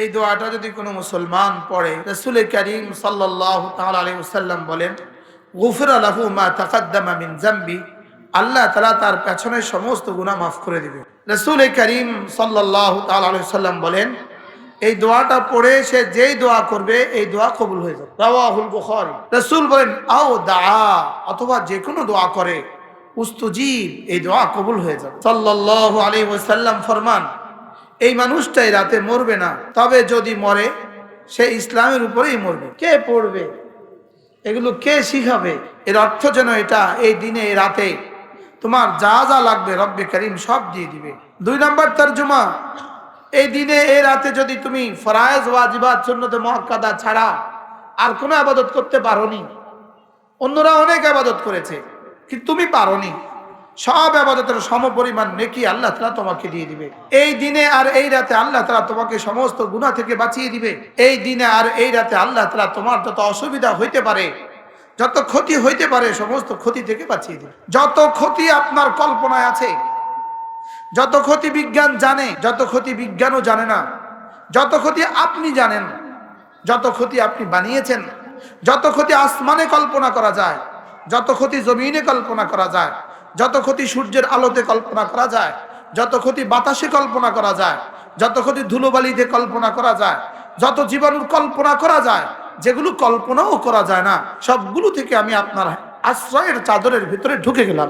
এই দোয়াটা যদি কোনো মুসলমান পড়ে, রসুল করিম সাল্লাহ তাল্লাম বলেন, গুফর আলাহু মা তাকাদ্দামা মিন জাম্বি আল্লাহ তালা তার পেছনের সমস্ত গুণা মাফ করে দিবে। রসুল করিম সাল্লাহ তাল্লাম বলেন, এই দোয়াটা পড়ে সে যেই দোয়া করবে, এই দোয়া কবুল হয়ে যাবে। রাওয়াহুল বুখারী। রসুল বলেন, আও দা অথবা যে কোনো দোয়া করে উস্তুজিব এই দোয়া কবুল হয়ে যাবে। সাল্লাল্লাহু আলাইহি ওয়াসাল্লাম ফরমান এই মানুষটাই রাতে মরবে না। তবে যদি মরে, সে ইসলামের উপরেই মরবে। কে পড়বে? এগুলো কে শিখাবে? এর অর্থ যেন এটা, এই দিনে, এই রাতে। তোমার যা যা লাগবে রব্বে করিম সব দিয়ে দিবে। দুই নম্বর তর্জমা, এই দিনে, এই রাতে যদি তুমি ফরায়েজ ওয়াজিবাত সুন্নতে মহাক্কাদা ছাড়া আর কোনো আবাদত করতে পারোনি, অন্যরা অনেক আবাদত করেছে, কিন্তু তুমি পারোনি। সব আবাদতের সম পরিমাণ নেকি আল্লাহ তালা তোমাকে দিয়ে দিবে। এই দিনে আর এই রাতে আল্লাহ তালা তোমাকে সমস্ত গুণা থেকে বাঁচিয়ে দিবে। এই দিনে আর এই রাতে আল্লাহ তালা তোমার যত অসুবিধা হইতে পারে, যত ক্ষতি হইতে পারে, সমস্ত ক্ষতি থেকে বাঁচিয়ে দিবে। যত ক্ষতি আপনার কল্পনায় আছে, যত ক্ষতি বিজ্ঞান জানে, যত ক্ষতি বিজ্ঞানও জানে না, যত ক্ষতি আপনি জানেন, যত ক্ষতি আপনি বানিয়েছেন, যত ক্ষতি আসমানে কল্পনা করা যায়, যত ক্ষতি জমিনে কল্পনা করা যায় যত ক্ষতি সূর্যের আলোতে কল্পনা করা যায়, যত ক্ষতি বাতাসে কল্পনা করা যায়, যত ক্ষতি ধুলোবালিতে কল্পনা করা যায়, যত জীবাণুর কল্পনা করা যায়, যেগুলো কল্পনাও করা যায় না, সবগুলো থেকে আমি আপনার আশ্রয়ের চাদরের ভিতরে ঢুকে গেলাম।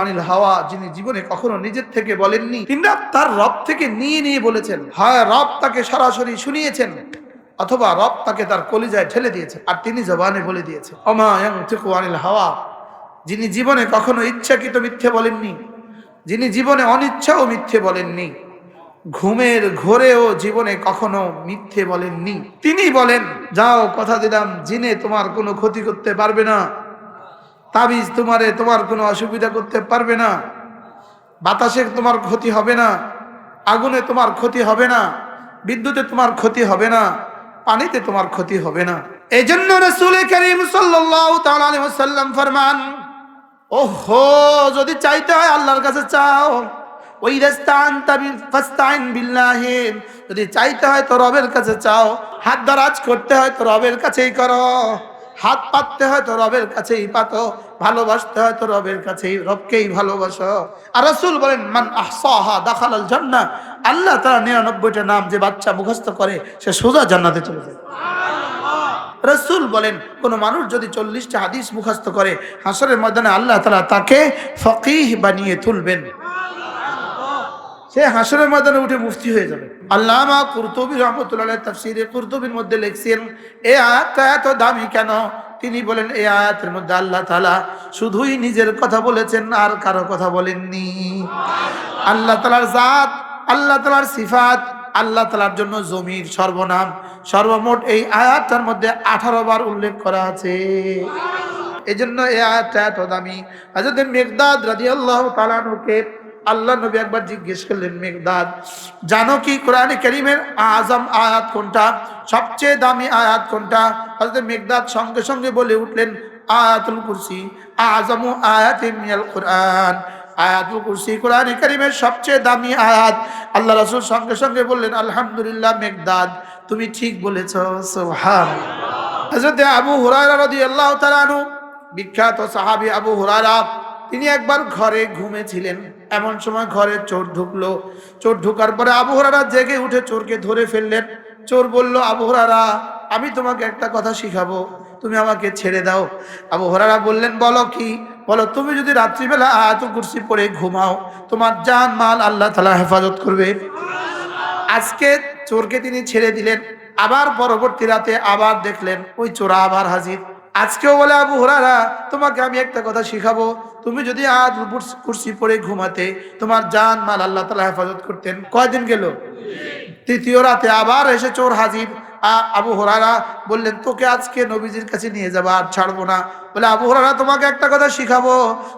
অনিল হাওয়া, যিনি জীবনে কখনো নিজের থেকে বলেননি, তিনি তার রব থেকে নিয়ে নিয়ে বলেছেন, হয় রব তাকে সরাসরি শুনিয়েছেন, অথবা রব তাকে তার কলিজায় ঠেলে দিয়েছে, আর তিনি জবানে বলে দিয়েছে। অনিল হাওয়া যিনি জীবনে কখনো ইচ্ছাকৃত মিথ্যে বলেননি, যিনি জীবনে অনিচ্ছাও মিথ্যে বলেননি, ঘুমের ঘোরেও জীবনে কখনো মিথ্যে বলেননি। তিনি বলেন, যাও, কথা দিলাম, জিনে তোমার কোনো ক্ষতি করতে পারবে না। তাবিজ তোমারে তোমার কোনো অসুবিধা করতে পারবে না। বাতাসে তোমার ক্ষতি হবে না। আগুনে তোমার ক্ষতি হবে না। বিদ্যুতে তোমার ক্ষতি হবে না। পানিতে তোমার ক্ষতি হবে না। এই জন্য রসুল করিম সাল্লাম ফরমান ওহো, যদি চাইতে হয় আল্লাহর কাছে চাও। ওই রাস্তান যদি চাইতে হয় তো রবের কাছে চাও। হাত দরাজ করতে হয় তো রবের কাছেই করো। হাত পাততে হয় তো রবের কাছেই পাতো। ভালোবাসতে হয় তো রবের কাছেই, রবকেই ভালোবাসো। আর রসুল বলেন, মান আহসাহা দাখালাল জান্নাহ। আল্লাহ তারা নিরানব্বইটা নাম যে বাচ্চা মুখস্থ করে, সে সোজা জান্নাতে চলে যায়। রসুল বলেন, কোন মানুষ যদি চল্লিশটা হাদিস মুখস্থ করে হাসরের ময়দানে আল্লাহ তালা তাকে ফকিহ বানিয়ে তুলবেন। সে হাসরের ময়দানে উঠে মুফতি হয়ে যাবে। আল্লামা কুরতুবি রহমতুল্লাহ তফসিরে কুরতুবির মধ্যে লিখছেন, এ আয়াতটা এত দামি কেন? তিনি বলেন এই আয়াতের মধ্যে আল্লাহ তালা শুধুই নিজের কথা বলেছেন, আর কারও কথা বলেননি। আল্লাহ তালার জাত, আল্লাহ তালার সিফাত আল্লাহ তালার জন্য জমির সর্বনাম, সর্বমোট এই আয়াতটার মধ্যে আঠারো বার উল্লেখ করা আছে। এই জন্য এই আয়াতটা এত দামি। হাজরত মেঘদাদ রাজি আল্লাহ তালানুকে আল্লাহ নবী একবার জিজ্ঞেস করলেন, মেঘদাদ, জানো কি কোরআনে করিমের আজম আয়াত কোনটা? সবচেয়ে দামি আয়াত কোনটা? হজরত মেঘদাদ সঙ্গে সঙ্গে বলে উঠলেন, আয়াতুল কুরসি, আজম আয়াত কোরআন। আয়াতুল কুরসি কোরআনে করিমের সবচেয়ে দামি আয়াত। আল্লাহ রাসূল সঙ্গে সঙ্গে বললেন, আলহামদুলিল্লাহ, মেঘদাদ। তুমি ঠিক বলেছ। সুবহান হযরত আবু হুরায়রা রাদিয়াল্লাহু তাআলা আনহু, বিখ্যাত সাহাবী আবু হুরায়রা, তিনি একবার ঘরে ঘুমেছিলেন। এমন সময় ঘরে চোর ঢুকলো। চোর ঢুকার পরে আবু হুরায়রা জেগে উঠে চোরকে ধরে ফেললেন। চোর বলল, আবু হুরায়রা আমি তোমাকে একটা কথা শিখাবো তুমি আমাকে ছেড়ে দাও। আবু হুরায়রা বললেন বলো কি? বলো তুমি যদি রাত্রিবেলা আয়াতুল কুরসি পড়ে ঘুমাও তোমার জান মাল আল্লাহ তালা হেফাজত করবে। আজকে চোরকে তিনি ছেড়ে দিলেন আবার পরবর্তী রাতে আবার দেখলেন ওই চোরা আবার হাজির। আজকেও বলে আবু হুরারা তোমাকে আমি একটা কথা শিখাবো তুমি যদি আজ কুর্সি পরে ঘুমাতে তোমার জান মাল আল্লাহ তালা হেফাজত করতেন। কয়দিন গেল? তৃতীয় রাতে আবার এসে চোর হাজির আবু হরারা বললেন তোকে আজকে নবীজির কাছে নিয়ে যাব আর ছাড়বো না। বলে, আবু হরারা তোমাকে একটা কথা শিখাবো।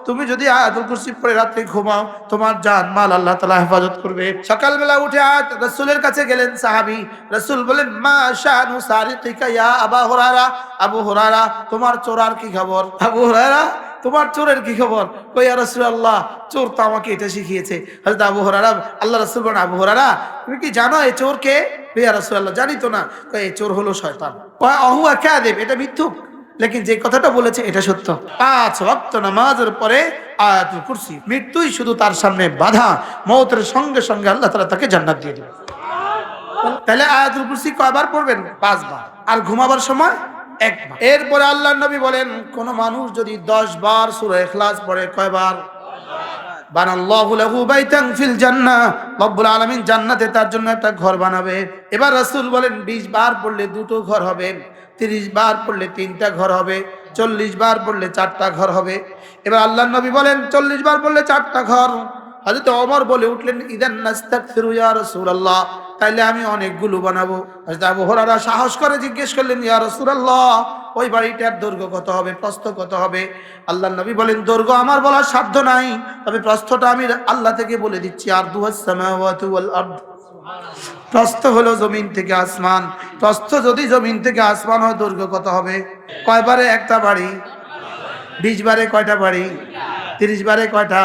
তুমি যদি আয়াতুল কুরসি পরে রাত্রে ঘুমাও, তোমার জান মাল আল্লাহ তালা হেফাজত করবে। সকালবেলা উঠে আজ রসুলের কাছে গেলেন সাহাবি। রসুল বলেন মা শানু সারিকা ইয়া আবা হরারা আবু হরারা তোমার চোরার কি খবর? আবু হরারা তোমার চোরের কি খবর? কই রসুল আল্লাহ চোর তো আমাকে এটা শিখিয়েছে। হয়তো আবু হরারা আল্লাহ রসুল বলেন, আবু হরারা তুমি কি জানো এই চোর কে ইয়া রসুল আল্লাহ জানি তো না। কই, এই চোর হলো শয়তান। অহুয়া কে দেব এটা মিথ্যুক। লেকিন যে কথাটা বলেছে, এটা সত্য। পাঁচ ওয়াক্ত নামাজের পরে আয়াতুল কুরসি, মৃত্যুই শুধু তার সামনে বাধা, মৌতের সঙ্গে সঙ্গে আল্লাহ তাআলা তাকে জান্নাত দিয়ে দেবে তাহলে আয়াতুল কুরসি কয়বার পড়বেন? পাঁচবার। আর ঘুমাবার সময়? একবার। এরপরে আল্লাহ নবী বলেন, কোন মানুষ যদি দশ বার সূরা ইখলাস পড়ে, কয়বার? জান্নাতে তার জন্য একটা ঘর বানাবে। এবার রাসূল বলেন 20 বার পড়লে দুটো ঘর হবে। 30 বার পড়লে তিনটা ঘর হবে 40 বার পড়লে চারটা ঘর হবে। এবার আল্লাহ নবী বলেন 40 বার পড়লে চারটা ঘর। হযরত অমর বলে উঠলেন, ইদান রাসূলুল্লাহ। তাইলে আমি অনেকগুলো বানাবো। হযরত আবু হুরায়রা সাহস করে জিজ্ঞেস করলেন, ইয়া রাসূলুল্লাহ, ওই বাড়িটার দৈর্ঘ্য কত হবে, প্রস্থ কত হবে? আল্লাহ নবী বলেন, দৈর্ঘ্য আমার বলার সাধ্য নাই, তবে প্রস্থটা আমি আল্লাহ থেকে বলে দিচ্ছি আর প্রস্থ হলো জমিন থেকে আসমান। প্রস্থ যদি জমিন থেকে আসমান হয়, দৈর্ঘ্য কত হবে? কয়বারে একটা বাড়ি? বিশ বারে কয়টা বাড়ি? তিরিশ বারে কয়টা?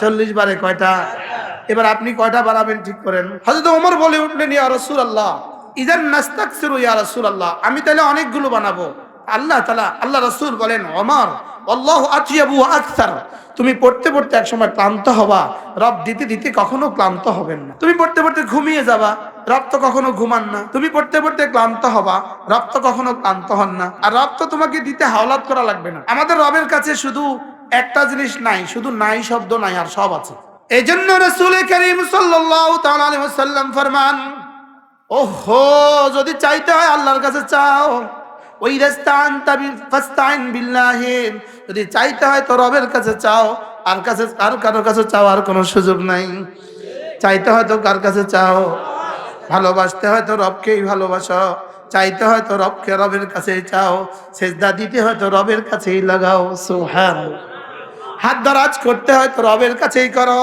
চল্লিশ বারে কয়টা? এবার আপনি কয়টা বাড়াবেন ঠিক করেন। হয়তো ওমর বলে উঠলেন, ইয়া রসুল আল্লাহ ইদান নাস্তাক ইয়া আল্লাহ আমি তাহলে অনেকগুলো বানাবো। আল্লাহ তালা আল্লাহ রসুল বলেন অমর আল্লাহ আতিয়াবু তুমি পড়তে পড়তে একসময় ক্লান্ত হবা। রব দিতে দিতে কখনো ক্লান্ত হবেন না। তুমি পড়তে পড়তে ঘুমিয়ে যাবা। রব তো কখনো ঘুমান না। তুমি পড়তে পড়তে ক্লান্ত হবা। রব তো কখনো ক্লান্ত হন না। আর রব তো তোমাকে দিতে হাওলাত করা লাগবে না। আমাদের রবের কাছে শুধু একটা জিনিস নাই, শুধু নাই শব্দ নাই, আর সব আছে। এই জন্য রসুল করিম সাল্লাম ফরমান, ওহো, যদি চাইতে হয় আল্লাহর কাছে চাও। ওই ফাস্তাইন যদি চাইতে হয় তো রবের কাছে চাও, আর কাছে আর কারোর কাছে চাওয়ার কোনো সুযোগ নাই। চাইতে হয় তো কার কাছে চাও, ভালোবাসতে হয় তো রবকেই ভালোবাসো। চাইতে হয় তো রবকে রবের কাছেই চাও, সেজদা দিতে হয় তো রবের কাছেই লাগাও, সুহান। হাত দরাজ করতে হয় তো রবের কাছেই করো।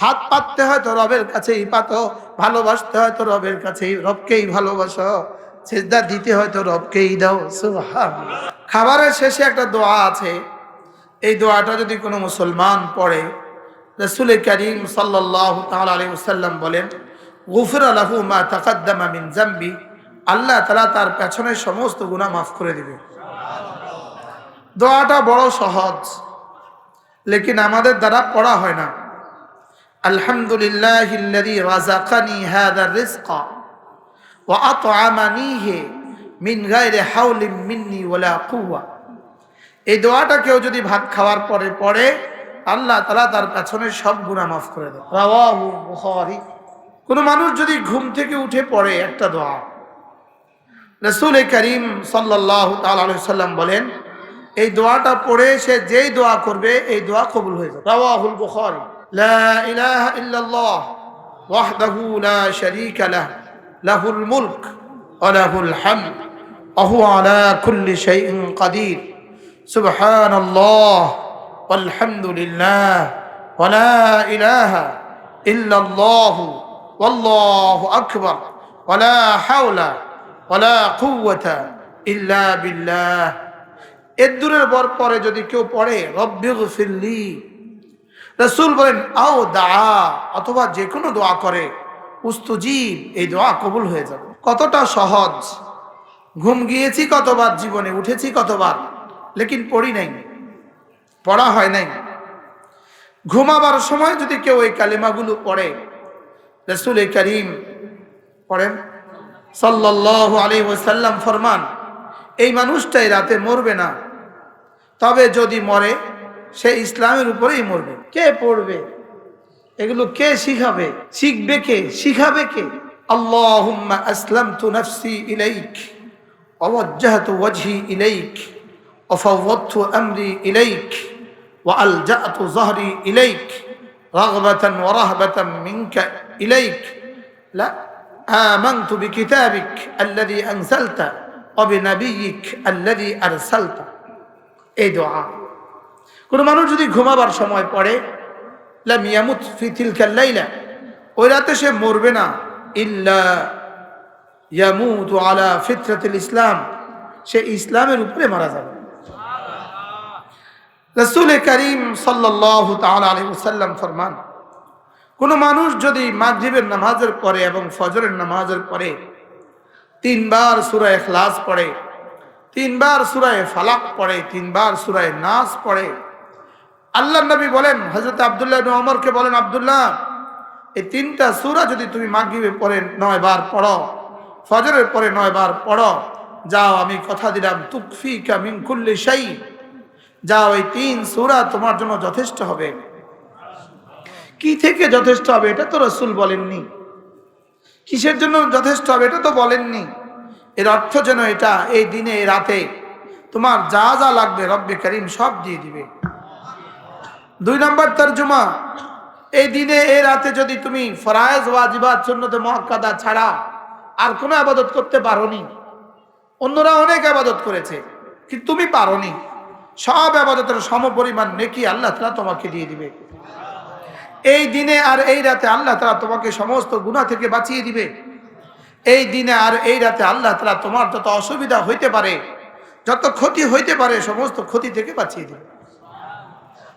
হাত পাততে হয় তো রবের কাছেই পাতো। ভালোবাসতে হয় তো রবের কাছেই, রবকেই ভালোবাসো। সেজদা দিতে হয় তো রবকেই দাও সুবহান খাবারের শেষে একটা দোয়া আছে। এই দোয়াটা যদি কোনো মুসলমান পড়ে, রসুল করিম সাল্লাহ আলী সাল্লাম বলেন, গুফর আলাহু মা তাকাদ্দামা জাম্বি আল্লাহ তালা তার পেছনের সমস্ত গুণা মাফ করে দিবে। দোয়াটা বড় সহজ, লেকিন আমাদের দ্বারা পড়া হয় না। আলহামদুলিল্লাহ রাজাকানি হাদার রিজকা ওয়াতআমানিহি মিন গায়রি হাওলিন মিন্নি কুওয়া। এই দোয়াটা কেউ যদি ভাত খাওয়ার পরে পড়ে, আল্লাহ তালা তার পেছনে সব গুণা মাফ করে দেয়। রাওয়াহু বুখারী। কোন মানুষ যদি ঘুম থেকে উঠে পড়ে একটা দোয়া। রসুল করিম সাল্লাহ সাল্লাম বলেন, এই দোয়াটা পড়ে সে যেই দোয়া করবে, এই দোয়া কবুল হয়ে যাবে। রাওয়াহুল বুখারী। লা ইলাহা ইল্লাল্লাহ ওয়াহদাহু লা শারীকা লাহ। লাহুল মুলক ওয়া লাহুল হামদ ওয়া হুয়া আলা কুল্লি শাইইন কাদির সুবহানাল্লাহ والحمد لله ولا إله إلا الله والله أكبر ولا حول ولا قوة إلا بالله এর দূরের বর পরে যদি কেউ পড়ে রব্বিগ ফিল্লি রসুল বলেন আও দা অথবা যে কোনো দোয়া করে উস্তুজীব এই দোয়া কবুল হয়ে যাবে। কতটা সহজ। ঘুম গিয়েছি কতবার, জীবনে উঠেছি কতবার, লেকিন পড়ি নাই, পড়া হয় নাই। ঘুমাবার সময় যদি কেউ এই কালিমাগুলো পড়ে, রসুল করিম পড়েন সাল্লাহ আলী ওসাল্লাম ফরমান, এই মানুষটাই রাতে মরবে না। তবে যদি মরে, সে ইসলামের উপরেই মরবে। কে পড়বে? এগুলো কে শিখাবে শিখবে কে শিখাবে কে আল্লাহুম্মা আসলামতু নাফসি ইলাইক ওয়াজ্জাহতু ওয়াজহি ইলাইক وفوضت أمري إليك وألجأت ظهري إليك رغبة ورهبة منك إليك لا آمنت بكتابك الذي أنزلت وبنبيك الذي أرسلت এই দোয়া কোন মানুষ যদি ঘুমাবার সময় পড়ে লাম ইয়ামুত ফি তিলকা লাইলা। ওই রাতে সে মরবে না। ইল্লা ইয়ামুতু আলা ফিতরাতিল ইসলাম। সে ইসলামের উপরে মারা যাবে। রসুল করিম সাল্লাহ তাল্লাম ফরমান, কোনো মানুষ যদি মাগরিবের নামাজের পরে এবং ফজরের নামাজের পরে তিনবার সুরায় খ্লাস পড়ে, তিনবার সুরায় ফালাক পড়ে, তিনবার সুরায় নাস পড়ে আল্লাহ নবী বলেন হজরত আবদুল্লাহ অমরকে বলেন, আবদুল্লাহ, এই তিনটা সুরা যদি তুমি মাগরিবে পরে নয় বার পড়ো, ফজরের পরে নয় বার পড়ো, যাও, আমি কথা দিলাম তুকফি কামিন কুল্লি সেই যাও, এই তিন সুরা তোমার জন্য যথেষ্ট হবে। কি থেকে যথেষ্ট হবে এটা তো রসুল বলেননি। কিসের জন্য যথেষ্ট হবে এটা তো বলেননি। এর অর্থ যেন এটা, এই দিনে রাতে তোমার যা যা লাগবে রব্বে করিম সব দিয়ে দিবে। দুই নম্বর তর্জমা, এই দিনে, এই রাতে যদি তুমি ফরায়েজ ওয়াজিবাত, সুন্নতে মহাক্কাদা ছাড়া আর কোনো আবাদত করতে পারোনি, অন্যরা অনেক আবাদত করেছে, কিন্তু তুমি পারোনি, সব আবাদতের সম পরিমাণ নেকি আল্লাহ তালা তোমাকে দিয়ে দিবে। এই দিনে আর এই রাতে আল্লাহ তালা তোমাকে সমস্ত গুণা থেকে বাঁচিয়ে দিবে। এই দিনে আর এই রাতে আল্লাহ তালা তোমার যত অসুবিধা হইতে পারে, যত ক্ষতি হইতে পারে, সমস্ত ক্ষতি থেকে বাঁচিয়ে দিবে।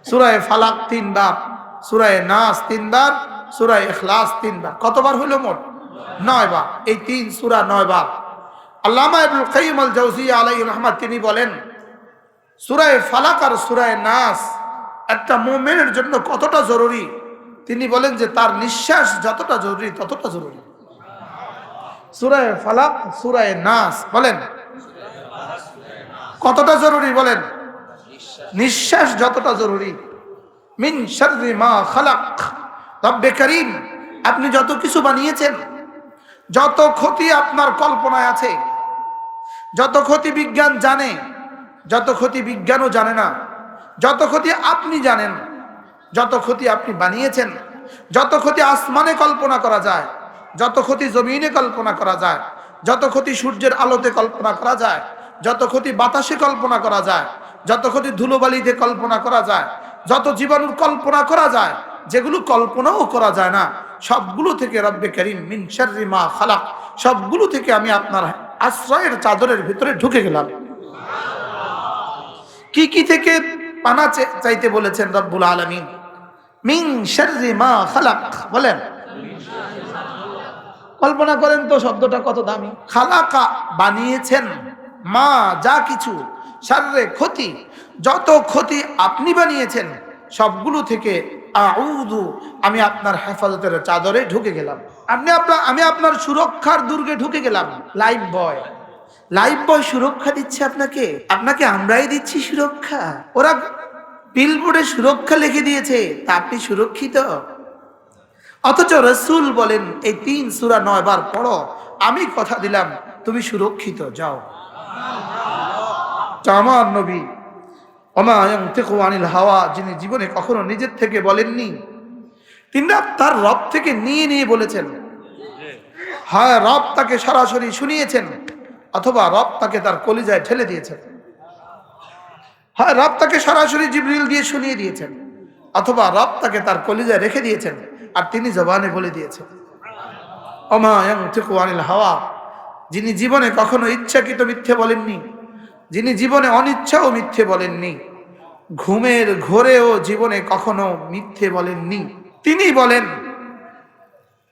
সুরায় ফালাক তিনবার, সুরায় নাস তিনবার, সুরায় এখলাস তিনবার। কতবার হইল মোট? নয় বার এই তিন সুরা নয় বার আল্লামা ইবুল আলাই তিনি বলেন, সুরায় ফালাক আর সুরায় নাস একটা মোমেনের জন্য কতটা জরুরি? তিনি বলেন যে তার নিঃশ্বাস যতটা জরুরি, ততটা জরুরি। সুরায় ফালাক, সুরায় নাস, বলেন। কতটা জরুরি, বলেন? নিঃশ্বাস যতটা জরুরি। মিন শাররি মা খালাক। রব্বে করিম, আপনি যত কিছু বানিয়েছেন, যত ক্ষতি আপনার কল্পনায় আছে, যত ক্ষতি বিজ্ঞান জানে, যত ক্ষতি বিজ্ঞানও জানে না, যত ক্ষতি আপনি জানেন, যত ক্ষতি আপনি বানিয়েছেন, যত ক্ষতি আসমানে কল্পনা করা যায়, যত ক্ষতি জমিনে কল্পনা করা যায়, যত ক্ষতি সূর্যের আলোতে কল্পনা করা যায়, যত ক্ষতি বাতাসে কল্পনা করা যায় যত ক্ষতি ধুলোবালিতে কল্পনা করা যায়, যত জীবাণুর কল্পনা করা যায়, যেগুলো কল্পনাও করা যায় না, সবগুলো থেকে রব্বে করিম মিন শাররি মা খালাক, সবগুলো থেকে আমি আপনার আশ্রয়ের চাদরের ভিতরে ঢুকে গেলাম। কি কি থেকে পানা চাইতে বলেছেন রব্বুল আলমিন? মিং শাররি মা খালাক, বলেন। কল্পনা করেন তো শব্দটা কত দামি। খালাকা বানিয়েছেন মা, যা কিছু। শাররে ক্ষতি, যত ক্ষতি আপনি বানিয়েছেন, সবগুলো থেকে আউদু আমি আপনার হেফাজতের চাদরে ঢুকে গেলাম। আপনি আপনার আমি আপনার সুরক্ষার দুর্গে ঢুকে গেলাম, লাইফ বয়। লাইফ বয় সুরক্ষা দিচ্ছে আপনাকে? আপনাকে আমরাই দিচ্ছি সুরক্ষা। ওরা বিলবোর্ডে সুরক্ষা লিখে দিয়েছে, তা আপনি সুরক্ষিত? অথচ রসুল বলেন, এই তিন সুরা নয় বার পড়ো, আমি কথা দিলাম, তুমি সুরক্ষিত, যাও। তা আমার নবী। অমায়ং থেকে আনিল হাওয়া, যিনি জীবনে কখনো নিজের থেকে বলেননি। তিনি তার রব থেকে নিয়ে নিয়ে বলেছেন। হ্যাঁ রব তাকে সরাসরি শুনিয়েছেন, অথবা রব তাকে তার কলিজায় ঠেলে দিয়েছেন। হয়, রব তাকে সরাসরি জিবরিল দিয়ে শুনিয়ে দিয়েছেন, অথবা রব তাকে তার কলিজায় রেখে দিয়েছেন, আর তিনি জবানে বলে দিয়েছেন। অমায়ং থেকে আনিল হাওয়া, যিনি জীবনে কখনো ইচ্ছাকৃত মিথ্যে বলেননি। যিনি জীবনে অনিচ্ছাও মিথ্যে বলেননি, ঘুমের ঘোরেও জীবনে কখনো মিথ্যে বলেননি। তিনি বলেন,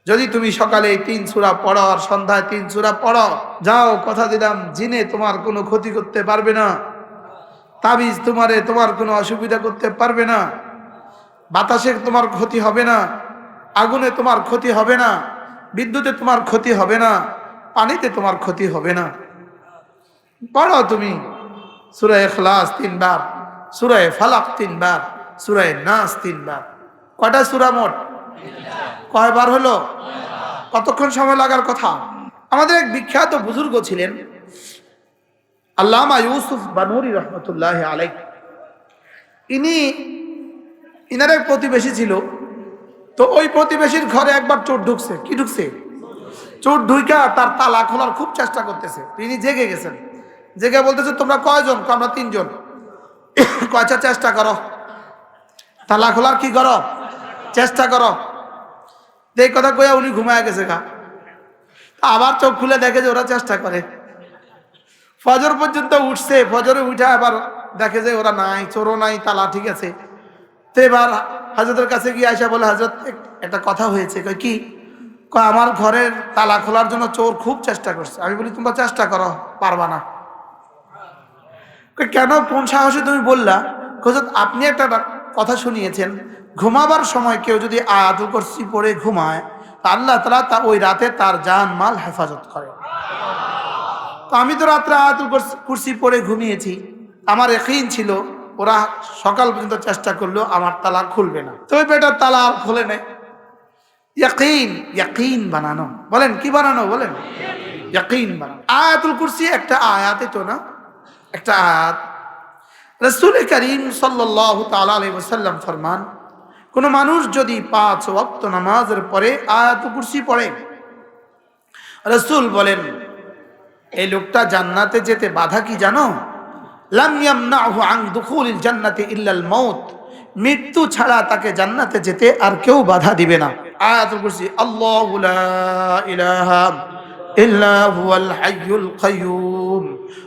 যদি তুমি সকালে তিন সুরা পড়ো আর সন্ধ্যায় তিন সুরা পড়ো, যাও, কথা দিলাম, জিনে তোমার কোনো ক্ষতি করতে পারবে না। তাবিজ তোমারে তোমার কোনো অসুবিধা করতে পারবে না। বাতাসে তোমার ক্ষতি হবে না। আগুনে তোমার ক্ষতি হবে না। বিদ্যুতে তোমার ক্ষতি হবে না। পানিতে তোমার ক্ষতি হবে না। পড়ো তুমি। সুরায় এখলাস তিনবার সুরায় ফালাক তিনবার সুরায় নাস তিনবার। কয়টা সুরা মোট? কয়বার হলো? কতক্ষণ সময় লাগার কথা? আমাদের এক বিখ্যাত বুজুর্গ ছিলেন, আল্লামা ইউসুফ বানুরি রহমতুল্লাহ আলাই ইনি, ইনার এক প্রতিবেশী ছিল। তো ওই প্রতিবেশীর ঘরে একবার চোর ঢুকছে। কি ঢুকছে? চোর ঢুইকা তার তালা খোলার খুব চেষ্টা করতেছে। তিনি জেগে গেছেন। জেগে বলতেছে তোমরা কয়জন? কয়, আমরা তিনজন। কয়টা চেষ্টা করো। তালা খোলার কি করো? চেষ্টা করো। এই কথা কইয়া উনি ঘুমায় গেছে গা। আবার চোখ খুলে দেখে যে ওরা চেষ্টা করে। ফজর পর্যন্ত উঠছে ফজরে উঠে আবার দেখে যে ওরা নাই চোরও নাই তালা ঠিক আছে। তো এবার হাজরতের কাছে গিয়ে আসা বলে হাজরত একটা কথা হয়েছে। কয় কি? আমার ঘরের তালা খোলার জন্য চোর খুব চেষ্টা করছে। আমি বলি তোমরা চেষ্টা করো পারবা না। কেন? কোন সাহসে তুমি বললা? হজরত আপনি একটা কথা শুনিয়েছেন। ঘুমাবার সময় কেউ যদি আয়াতুল কুরসি পড়ে ঘুমায়, তা আল্লাহ তালা তা ওই রাতে তার জান মাল হেফাজত করে। তো আমি তো রাত্রে আয়াতুল কুরসি- পড়ে ঘুমিয়েছি। আমার একইন ছিল, ওরা সকাল পর্যন্ত চেষ্টা করল, আমার তালা খুলবে না। তো ওই বেটার তালা আর খুলে নেই। বানানো। বলেন, কি বানানো বলেন? বানানো। আয়াতুল কুরসি একটা আয়াতে তো না? একটা আয়াত। রসুল করিম সাল্লাহ তাল্লাম ফরমান, কোনো মানুষ যদি পাঁচ ওয়াক্ত নামাজের পরে আয়াতুল কুরসি পড়ে, রসুল বলেন, এই লোকটা জান্নাতে যেতে বাধা কি জানো? জান্নাতি ইল্লাল মাউত। মৃত্যু ছাড়া তাকে জান্নাতে যেতে আর কেউ বাধা দিবে না। আয়াতুল কুরসি, আল্লাহু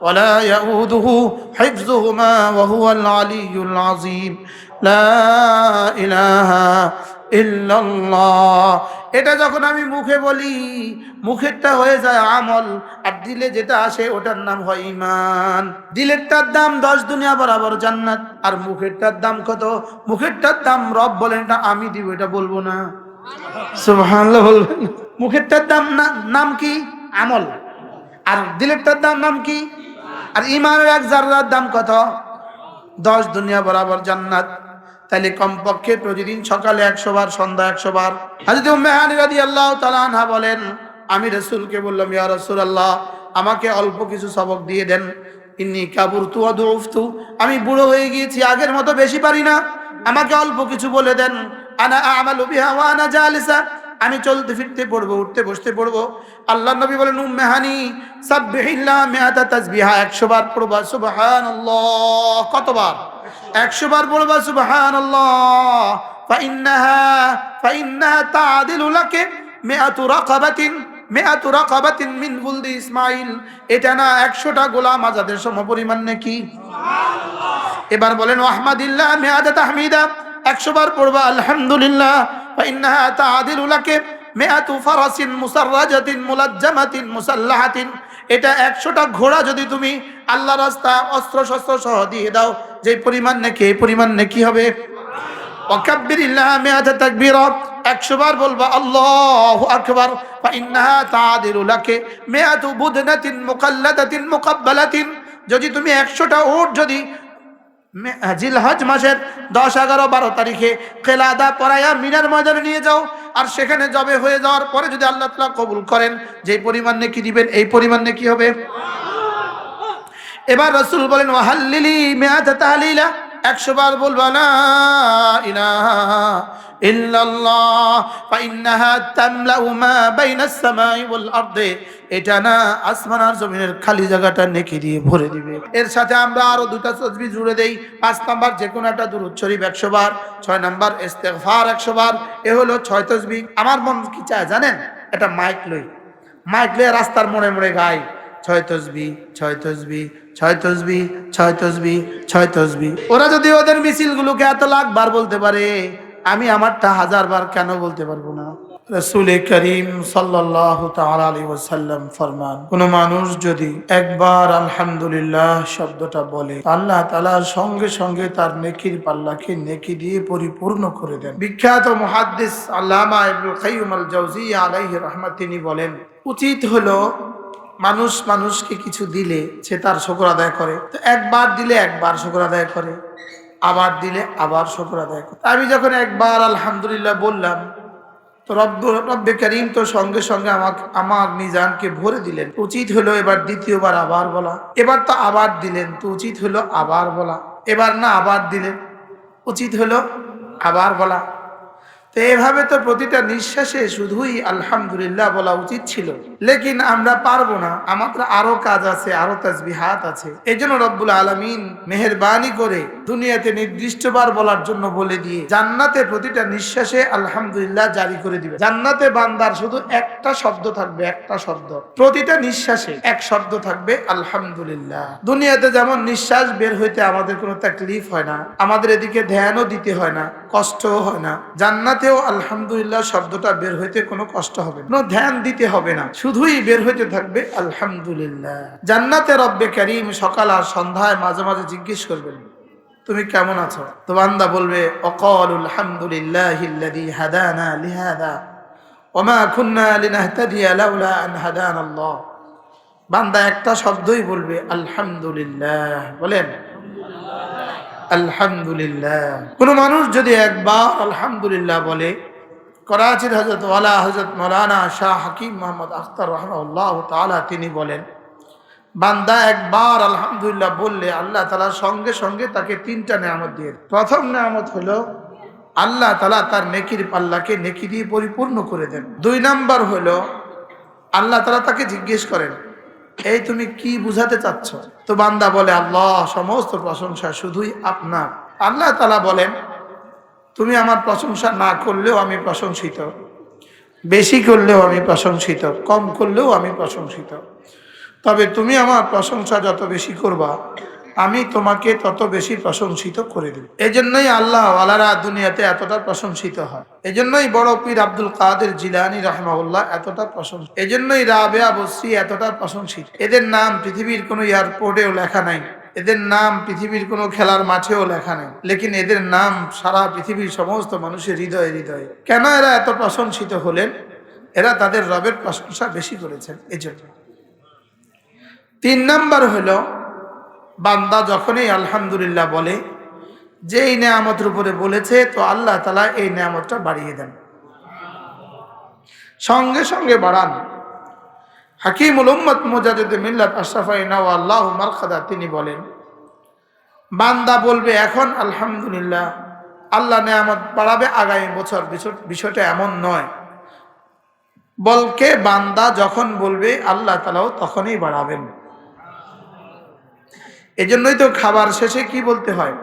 ولا يؤوده حفظهما وهو العلي العظيم لا إله إلا الله এটা যখন আমি মুখে বলি মুখেরটা হয়ে যায় আমল আর দিলে যেটা আসে ওটার নাম হয় ইমান দিলেরটার দাম দশ দুনিয়া বরাবর জান্নাত আর মুখেরটার দাম কত মুখেরটার দাম রব বলেন এটা আমি দিব এটা বলবো না সুবহানাল্লাহ বলবেন মুখেরটার দাম না- নাম কি আমল আর দিলেরটার দাম নাম কি আর ইমানের এক জাররার দাম কত? দশ দুনিয়া বরাবর জান্নাত। তাহলে কমপক্ষে প্রতিদিন সকালে একশো বার সন্ধ্যা একশো বার। হাজরত উম্মে হানি রাদিয়াল্লাহু তাআলা বলেন, আমি রাসূলকে বললাম, ইয়া রসুল আল্লাহ আমাকে অল্প কিছু সবক দিয়ে দেন। ইন্নি কাবুরতু ওয়া দুউফতু। আমি বুড়ো হয়ে গিয়েছি, আগের মতো বেশি পারি না। আমাকে অল্প কিছু বলে দেন। আনা আমালু বিহা ওয়া আনা জালিসা। আমি চলতে ফিরতে পড়ব, উঠতে বসতে পড়ব। আল্লাহ নবী বলেন উম্মে হানি সাব্বিহিল্লাহ তাসবিহা 100 বার পড়বা, সুবহানাল্লাহ। কতবার? 100 বার পড়বা রাকাবাতিন মিন এটা না 100টা গোলাম আজাদের সমপরিমাণ নাকি? এবার একশো বার পড়বা, আলহামদুলিল্লাহ। ফাইন্নাহা তাআদিলু লাকে মিআতু ফারাসিন মুসাররাজাতিন মুলাজ্জামাতিন মুসাল্লাহাতিন এটা একশোটা ঘোড়া যদি তুমি আল্লাহ রাস্তা অস্ত্র শস্ত্র সহ দিয়ে দাও, যে পরিমাণ নাকি, এই পরিমাণ নাকি হবে। ওয়াকাব্বিরিল্লাহ মিআতা তাকবীরা 100 বার বলবা, আল্লাহু যদি তুমি 100টা উট যদি জিলহজ মাসের দশ এগারো বারো তারিখে কেলাদা পরায়া মিনার ময়দানে নিয়ে যাও। আর সেখানে জবে হয়ে যাওয়ার পরে যদি আল্লাহ তালা কবুল করেন যে পরিমাণ নাকি দিবেন, এই পরিমাণ নাকি হবে। এবার রসুল বলেন, ওয়াহাল্লিলি মেয়াদ তাহলিলা। একশো বার বলবা না ইলাহা ইল্লাল্লাহ, ফাইন্নাহা তামলাউ মা বাইনাস সামাই ওয়াল আরদে, এটা না আসমান আর জমিনের খালি জায়গাটা নেকি দিয়ে ভরে দিবে। এর সাথে আমরা আরও দুটা তসবি জুড়ে দেই। পাঁচ নাম্বার যে কোনো একটা দুরুদ শরীফ একশো বার, ছয় নাম্বার ইস্তেগফার একশো বার, এ হলো ছয় তসবি। আমার মন কি চায় জানেন? এটা মাইক লই। মাইক লয়ে রাস্তার মোড়ে মোড়ে গাই। ছয় তসবি ছয় তসবি ছয় তসবি ছয় তসবি ছয় তসবি। ওরা যদি ওদের মিছিলগুলোকে এত লাখ বার বলতে পারে আমি আমারটা হাজার বার কেন বলতে পারব না? রসুল করিম সাল্লাহ আলী ওসাল্লাম ফরমান, কোন মানুষ যদি একবার আলহামদুলিল্লাহ শব্দটা বলে, আল্লাহ তালার সঙ্গে সঙ্গে তার নেকির পাল্লাকে নেকি দিয়ে পরিপূর্ণ করে দেন। বিখ্যাত মুহাদ্দিস আল্লামা ইবনুল কাইয়ুম আল রাহমাত তিনি বলেন, উচিত হলো মানুষ মানুষকে কিছু দিলে সে তার শকর আদায় করে। তো একবার দিলে একবার শকর আদায় করে। আবার দিলে আবার শকর আদায় করতে। আমি যখন একবার আলহামদুলিল্লাহ বললাম, তো রব্ব, রব্বে করিম তো সঙ্গে সঙ্গে আমাকে, আমার মিজানকে ভরে দিলেন। উচিত হলো এবার দ্বিতীয়বার আবার বলা। এবার তো আবার দিলেন, তো উচিত হলো আবার বলা। এবার না আবার দিলেন, উচিত হলো আবার বলা। তো এভাবে তো প্রতিটা নিঃশ্বাসে শুধুই আলহামদুলিল্লাহ বলা উচিত ছিল। লেকিন আমরা পারব না। আমাদের আরও কাজ আছে, আরও তাজবিহাত আছে। এই জন্য রব্বুল আলমিন মেহরবানি করে দুনিয়াতে নির্দিষ্টবার বলার জন্য বলে দিয়ে জান্নাতে প্রতিটা নিঃশ্বাসে আলহামদুলিল্লাহ জারি করে দিবে। জান্নাতে বান্দার শুধু একটা শব্দ থাকবে, একটা শব্দ। প্রতিটা নিঃশ্বাসে এক শব্দ থাকবে, আলহামদুলিল্লাহ। দুনিয়াতে যেমন নিঃশ্বাস বের হইতে আমাদের কোনো তাকলিফ হয় না, আমাদের এদিকে ধ্যানও দিতে হয় না, কষ্টও হয় না। জান্নাতেও আলহামদুলিল্লাহ শব্দটা বের হইতে কোনো কষ্ট হবে না ধ্যান দিতে হবে না। শুধুই বের হইতে থাকবে আলহামদুলিল্লাহ। জান্নাতে রব্বে করিম সকাল আর সন্ধ্যায় মাঝে মাঝে জিজ্ঞেস করবেন, তুমি কেমন আছো? তো বান্দা বলবে, অকল আলহামদুলিল্লাহ খুন্না বান্দা একটা শব্দই বলবে, আলহামদুলিল্লাহ। বলেন আলহামদুলিল্লাহ। কোন মানুষ যদি একবার আলহামদুলিল্লাহ বলে, করাচির হজরত ওয়ালা হজরত মৌলানা শাহ হাকিম মোহাম্মদ আখতার রহমাল্লাহ তালা তিনি বলেন, বান্দা একবার আলহামদুলিল্লাহ বললে আল্লাহ তালা সঙ্গে সঙ্গে তাকে তিনটা নেয়ামত দিয়ে প্রথম নেয়ামত হলো, আল্লাহ তালা তার নেকির পাল্লাকে নেকি দিয়ে পরিপূর্ণ করে দেন। দুই নাম্বার হলো, আল্লাহ তালা তাকে জিজ্ঞেস করেন এই তুমি কি বুঝাতে চাচ্ছ? তো বান্দা বলে, আল্লাহ, সমস্ত প্রশংসা শুধুই আপনার। আল্লাহ তালা বলেন, তুমি আমার প্রশংসা না করলেও আমি প্রশংসিত। বেশি করলেও আমি প্রশংসিত। কম করলেও আমি প্রশংসিত। তবে তুমি আমার প্রশংসা যত বেশি করবা আমি তোমাকে তত বেশি প্রশংসিত করে দেব। এই জন্যই আল্লাহ আলারা দুনিয়াতে এতটা প্রশংসিত হয়। এই জন্যই বড় পীর আব্দুল কাদের জিলানি রহমাউল্লাহ এতটা প্রশংসিত। এই জন্যই রাবেয়া বসরি এতটা প্রশংসিত। এদের নাম পৃথিবীর কোনো এয়ারপোর্টেও লেখা নাই। এদের নাম পৃথিবীর কোনো খেলার মাঠেও লেখা নেই। লেকিন এদের নাম সারা পৃথিবীর সমস্ত মানুষের হৃদয়ে হৃদয়ে। কেন এরা এত প্রশংসিত হলেন? এরা তাদের রবের প্রশংসা বেশি করেছেন। এজন্য। তিন নাম্বার হলো বান্দা যখনই আলহামদুলিল্লাহ বলে যে এই নেয়ামতের উপরে বলেছে, তো আল্লাহ তালা এই নেয়ামতটা বাড়িয়ে দেন। সঙ্গে সঙ্গে বাড়ান। হাকিমুল উম্মত মুজাদুদ মিল্লাত আশরাফাই নওয়া আল্লাহ মারখাদা তিনি বলেন, বান্দা বলবে, এখন আলহামদুলিল্লাহ, আল্লাহ নেয়ামত বাড়াবে, আগামী বছর বিষয়- বিষয়টা এমন নয়। বলকে বান্দা যখন বলবে, আল্লাহ তালাও তখনই বাড়াবেন। এজন্যই তো খাবার শেষে কি বলতে হয়?